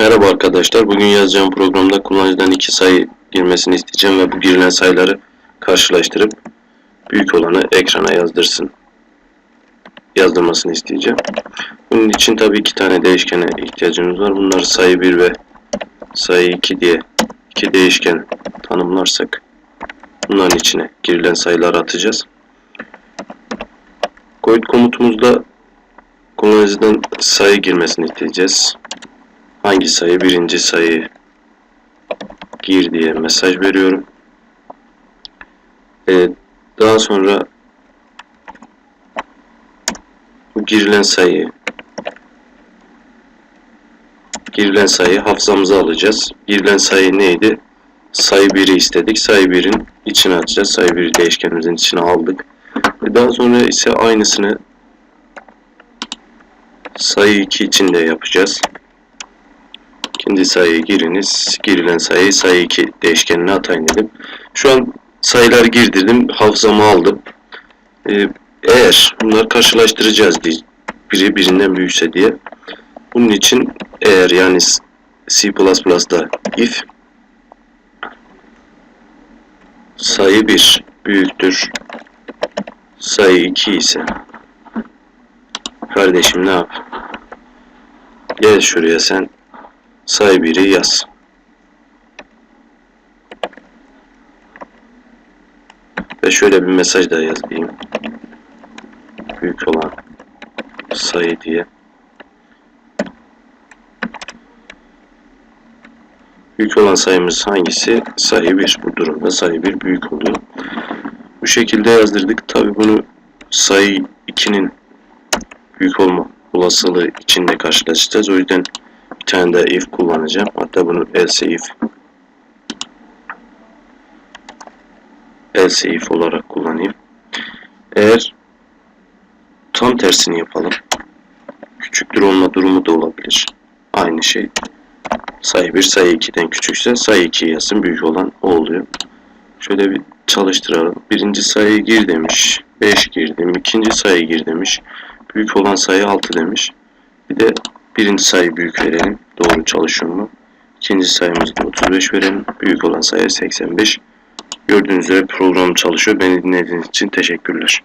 Merhaba arkadaşlar. Bugün yazacağım programda kullanıcıdan iki sayı girmesini isteyeceğim ve bu girilen sayıları karşılaştırıp büyük olanı ekrana yazdırsın. Yazdırmasını isteyeceğim. Bunun için tabii iki tane değişkene ihtiyacımız var. Bunları sayı 1 ve sayı 2 diye iki değişken tanımlarsak bunların içine girilen sayıları atacağız. Koyut komutumuzda kullanıcıdan sayı girmesini isteyeceğiz hangi sayı birinci sayı gir diye mesaj veriyorum. Ee, daha sonra bu girilen sayı girilen sayı hafızamıza alacağız. Girilen sayı neydi? Sayı 1'i istedik. Sayı 1'in içine atacağız. Sayı 1'i değişkenimizin içine aldık. Ve daha sonra ise aynısını sayı 2 için de yapacağız. İkinci sayıyı giriniz. Girilen sayıyı sayı 2 değişkenine atayın dedim. Şu an sayıları girdirdim. Hafızamı aldım. Ee, eğer bunları karşılaştıracağız diye biri birinden büyükse diye. Bunun için eğer yani C++'da if sayı 1 büyüktür sayı 2 ise kardeşim ne yap? Gel şuraya sen sayı 1'i yaz. Ve şöyle bir mesaj da yazayım. Büyük olan sayı diye. Büyük olan sayımız hangisi? Sayı 1. Bu durumda sayı 1 büyük oluyor. Bu şekilde yazdırdık. Tabi bunu sayı 2'nin büyük olma olasılığı içinde karşılaşacağız. O yüzden tane de if kullanacağım. Hatta bunu else if else if olarak kullanayım. Eğer tam tersini yapalım. Küçüktür olma durumu da olabilir. Aynı şey. Sayı 1 sayı 2'den küçükse sayı 2 yazsın. Büyük olan o oluyor. Şöyle bir çalıştıralım. Birinci sayı gir demiş. 5 girdim. İkinci sayı gir demiş. Büyük olan sayı 6 demiş. Bir de birinci sayı büyük verelim. Doğru çalışıyor mu? İkinci sayımızda 35 verelim. Büyük olan sayı 85. Gördüğünüz üzere program çalışıyor. Beni dinlediğiniz için teşekkürler.